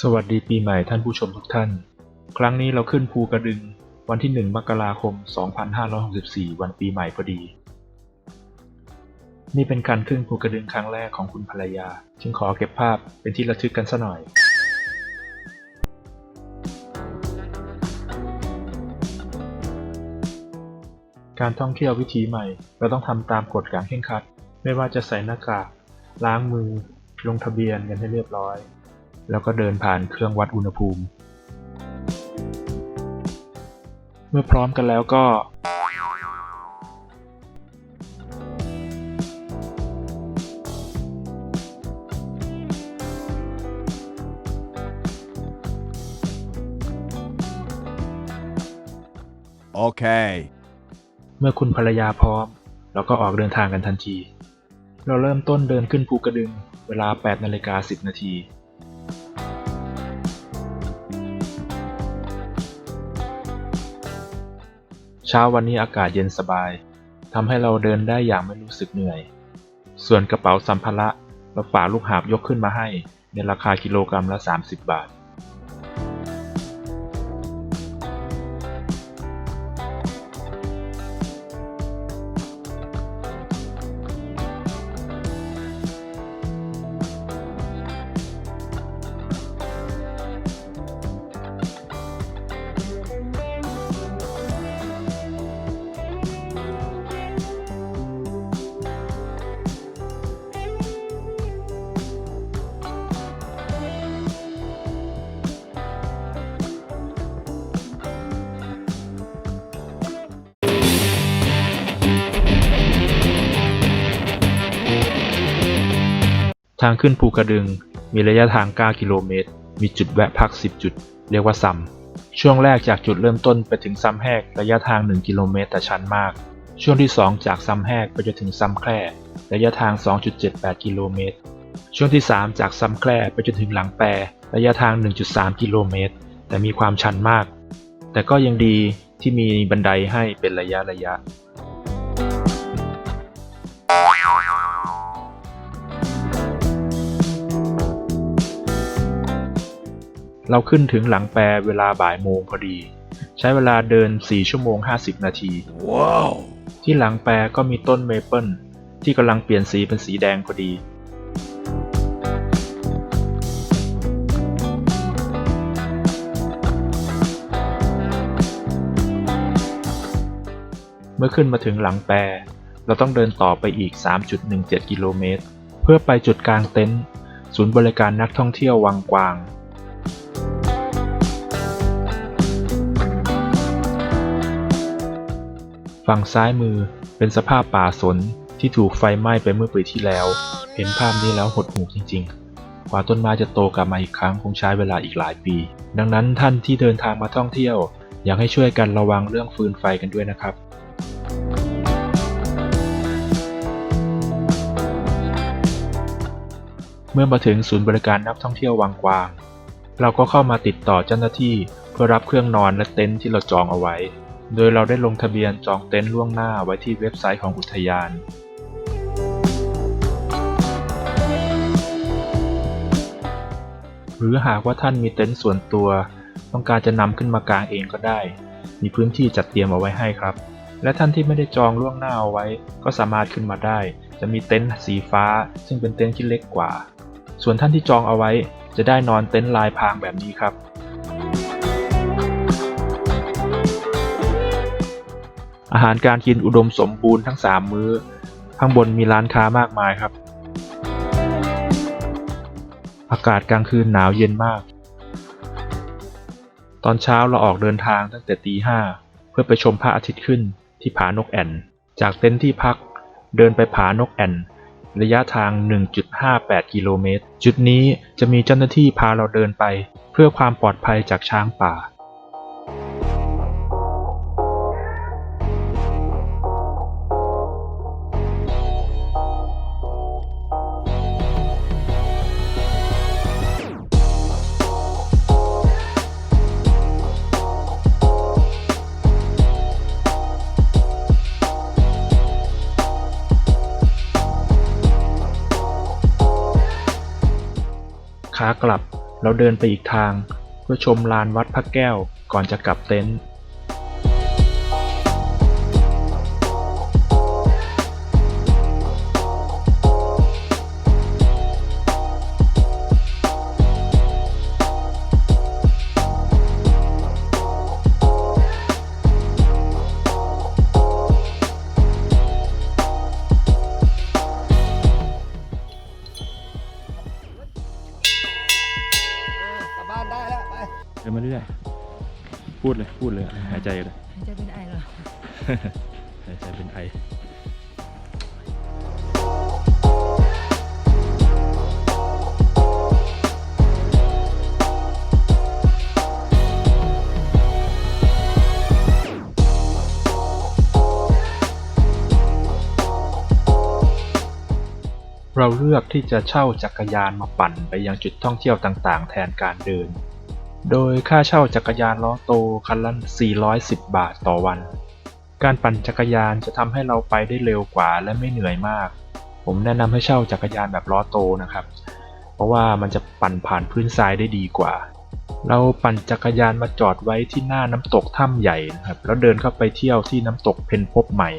สวัสดีปีใหม่ท่านผู้ชมทุกท่าน ครั้งนี้เราขึ้นภูกระดึงวันที่ 1 มกราคม 2564 วันปีใหม่พอดี นี่เป็นการขึ้นภูกระดึงครั้งแรกของคุณภรรยา จึงขอเก็บภาพเป็นที่ระทึกกันซะหน่อยการท่องเที่ยววิถีใหม่ เราต้องทำตามกฎอย่างเคร่งครัด ไม่ว่าจะใส่หน้ากาก ล้างมือ ลงทะเบียนกันให้เรียบร้อย แล้วก็เดินผ่านเครื่องวัดอุณหภูมิ เมื่อพร้อมกันแล้วก็ Okay. เมื่อคุณภรรยาพร้อม เราก็ออกเดินทางกันทันที เราเริ่มต้นเดินขึ้นภูกระดึง เวลา 8นาฬิกา10 นาที ช้าวันนี้อากาศเย็นสบายทำให้เราเดินได้อย่างไม่รู้สึกเหนื่อย ส่วนกระเป๋าสัมภาระเราฝากลูกหาบยกขึ้นมาให้ ในราคากิโลกรัมละ 30 บาท ทางขึ้นภูกระดึง มีระยะทาง 9 กิโลเมตร มีจุดแวะพัก 10 จุด เรียกว่าซัมช่วงแรกจากจุดเริ่มต้นไปถึงซัมแหกระยะทาง 1 กิโลเมตรแต่ชันมาก ช่วงที่ 2 จากซัมแหกไปจนถึงซัมแคร่ระยะทาง 2.78 กิโลเมตร ช่วงที่ 3 จากซัมแคร่ไปจนถึงหลังแปรระยะทาง 1.3 กิโลเมตร แต่มีความชันมาก แต่ก็ยังดีที่มีบันไดให้เป็นระยะระยะ เราขึ้นถึงหลังแปรเวลาบ่ายโมงพอดี ใช้เวลาเดิน 4 ชั่วโมง 50 นาที Wow. ที่หลังแปรก็มีต้นเมเปิลที่กำลังเปลี่ยนสีเป็นสีแดงพอดี เมื่อขึ้นมาถึงหลังแปร เราต้องเดินต่อไปอีก 3.17 กิโลเมตร เพื่อไปจุดกลางเต็นท์ศูนย์บริการนักท่องเที่ยววังกวาง ฝั่งซ้ายมือเป็นสภาพป่าสนที่ถูกไฟไหม้ไปเมื่อปีที่แล้ว เห็นภาพนี้แล้วหดหู่จริง ๆ กว่าต้นไม้จะโตกลับมาอีกครั้งคงใช้เวลาอีกหลายปี ดังนั้นท่านที่เดินทางมาท่องเที่ยว อยากให้ช่วยกันระวังเรื่องฟืนไฟกันด้วยนะครับเมื่อมาถึงศูนย์บริการนักท่องเที่ยววังกวาง เราก็เข้ามาติดต่อเจ้าหน้าที่เพื่อรับเครื่องนอนและเต็นท์ที่เราจองเอาไว้ โดยเราได้ลงทะเบียนจองเต็นท์ล่วงหน้าไว้ที่เว็บไซต์ของอุทยาน หรือหากว่าท่านมีเต็นท์ส่วนตัว ต้องการจะนำขึ้นมากางเองก็ได้ มีพื้นที่จัดเตรียมเอาไว้ให้ครับ และท่านที่ไม่ได้จองล่วงหน้าเอาไว้ ก็สามารถขึ้นมาได้ จะมีเต็นท์สีฟ้า ซึ่งเป็นเต็นท์ที่เล็กกว่า ส่วนท่านที่จองเอาไว้ จะได้นอนเต็นท์ลายพรางแบบนี้ครับอาหารการกินอุดมสมบูรณ์ทั้ง 3 มื้อ ข้างบนมีร้านค้ามากมายครับ อากาศกลางคืนหนาวเย็นมาก ตอนเช้าเราออกเดินทางตั้งแต่ตีห้าเพื่อไปชมพระอาทิตย์ขึ้นที่ผานกแอ่น จากเต็นท์ที่พักเดินไปผานกแอ่น ระยะทาง 1.58 กิโลเมตร จุดนี้จะมีเจ้าหน้าที่พาเราเดินไป เพื่อความปลอดภัยจากช้างป่าากลับเราเดินไปอีกทาง เพื่อชมลานวัดพระแก้วก่อนจะกลับเต็นท์ พูดเลยหายใจเลยจะเป็นไอเหรอ หายใจเป็นไอเราเลือกที่จะเช่าจักรยานมาปั่นไปยังจุดท่องเที่ยวต่างๆ แทนการเดิน โดยค่าเช่าจักรยานล้อโตคันละ 410 บาทต่อวัน การปั่นจักรยานจะทำให้เราไปได้เร็วกว่าและไม่เหนื่อยมาก ผมแนะนำให้เช่าจักรยานแบบล้อโตนะครับ เพราะว่ามันจะปั่นผ่านพื้นทรายได้ดีกว่า เราปั่นจักรยานมาจอดไว้ที่หน้าน้ำตกถ้ำใหญ่นะครับ แล้วเดินเข้าไปเที่ยวที่น้ำตกเพนพบใหม่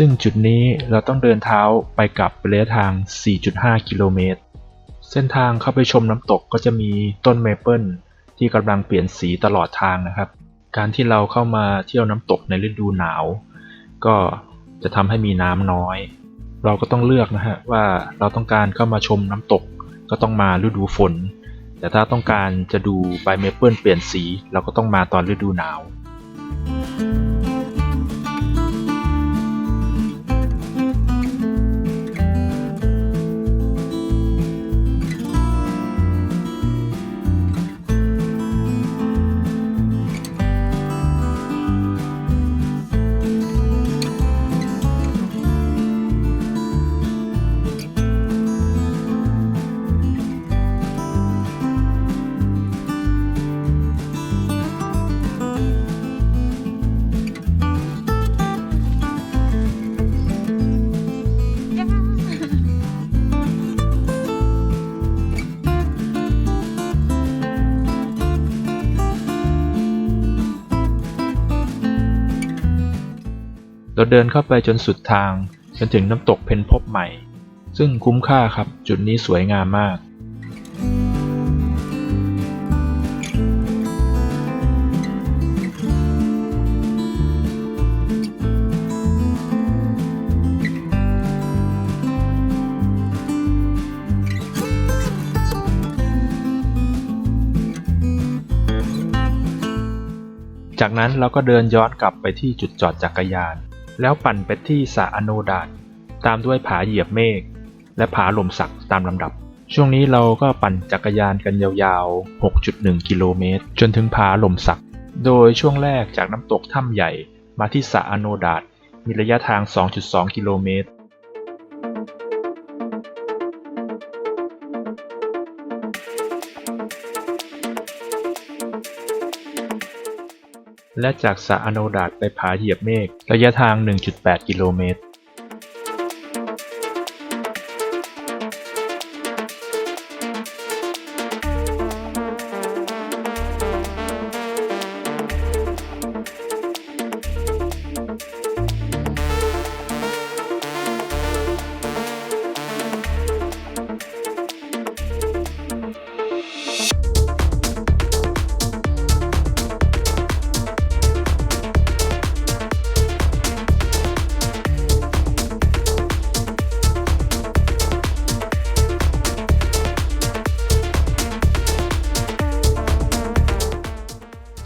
ซึ่งจุดนี้เราต้องเดินเท้าไปกลับระยะทาง 4.5 กิโลเมตร เส้นทางเข้าไปชมน้ำตกก็จะมีต้นเมเปิลที่กำลังเปลี่ยนสีตลอดทางนะครับ การที่เราเข้ามาเที่ยวน้ำตกในฤดูหนาว ก็จะทำให้มีน้ำน้อย เราก็ต้องเลือกนะฮะว่าเราต้องการเข้ามาชมน้ำตกก็ต้องมาฤดูฝน แต่ถ้าต้องการจะดูใบเมเปิลเปลี่ยนสี เราก็ต้องมาตอนฤดูหนาว เราเดินเข้าไปจนสุดทางจนถึงน้ำตกเพนพบใหม่ ซึ่งคุ้มค่าครับจุดนี้สวยงามมาก จากนั้นเราก็เดินย้อนกลับไปที่จุดจอดจักรยาน แล้วปั่นไปที่สระอโนดาตตามด้วยผาเหยียบเมฆและผาลมสักตามลำดับ ช่วงนี้เราก็ปั่นจักรยานกันยาวๆ 6.1 กิโลเมตร จนถึงผาลมสัก โดยช่วงแรกจากน้ำตกถ้ำใหญ่มาที่สระอโนดาตมีระยะทาง 2.2 กิโลเมตร และจากสระอโนดาตไปผาเหยียบเมฆระยะทาง 1.8 กิโลเมตร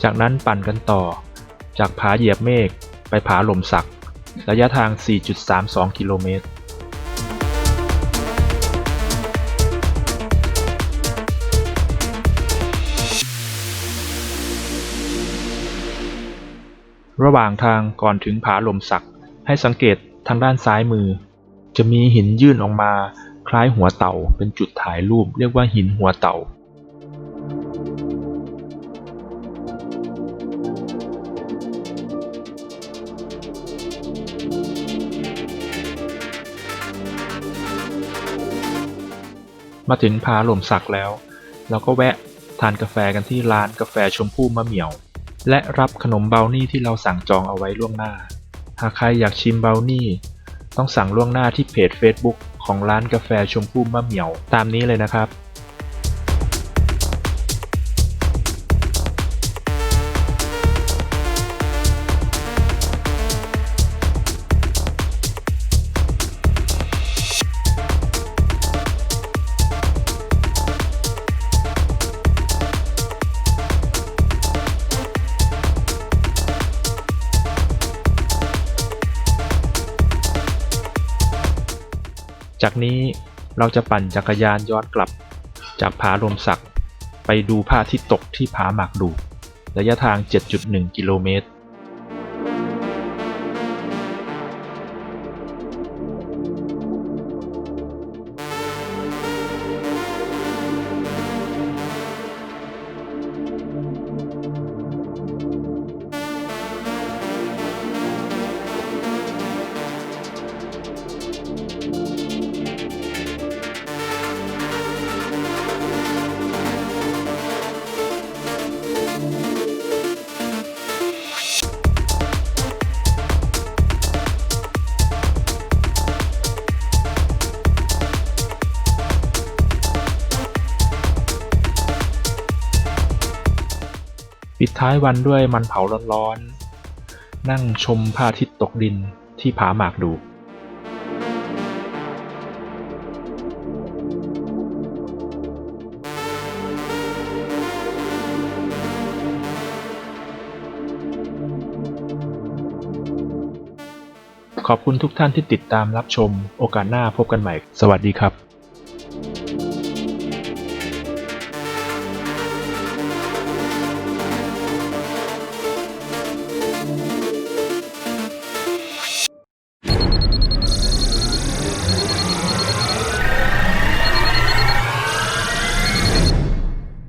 จากนั้นปั่นกันต่อ จากผาเหยียบเมฆไปผาหล่มสัก ระยะทาง 4.32 กิโลเมตรระหว่างทางก่อนถึงผาลมสัก ให้สังเกตทางด้านซ้ายมือ จะมีหินยื่นออกมา คล้ายหัวเต่าเป็นจุดถ่ายรูป เรียกว่าหินหัวเต่า มาถึงผาหล่มสักแล้ว เราก็แวะทานกาแฟกันที่ร้านกาแฟชมพู่มะเหมี่ยว และรับขนมเบลนี่ที่เราสั่งจองเอาไว้ล่วงหน้า หากใครอยากชิมเบลนี่ ต้องสั่งล่วงหน้าที่เพจ Facebook ของร้านกาแฟชมพู่มะเหมี่ยว ตามนี้เลยนะครับ จากนี้เราจะปั่นจักรยานย้อนกลับ จากผาลมศักไปดูพระอาทิตย์ตกที่ผาหมากดู ระยะทาง 7.1 กิโลเมตร ปิดท้ายวันด้วยมันเผาร้อนๆ นั่งชมพระอาทิตย์ตกดินที่ผาหมากดูขอบคุณทุกท่านที่ติดตามรับชม โอกาสหน้าพบกันใหม่ สวัสดีครับ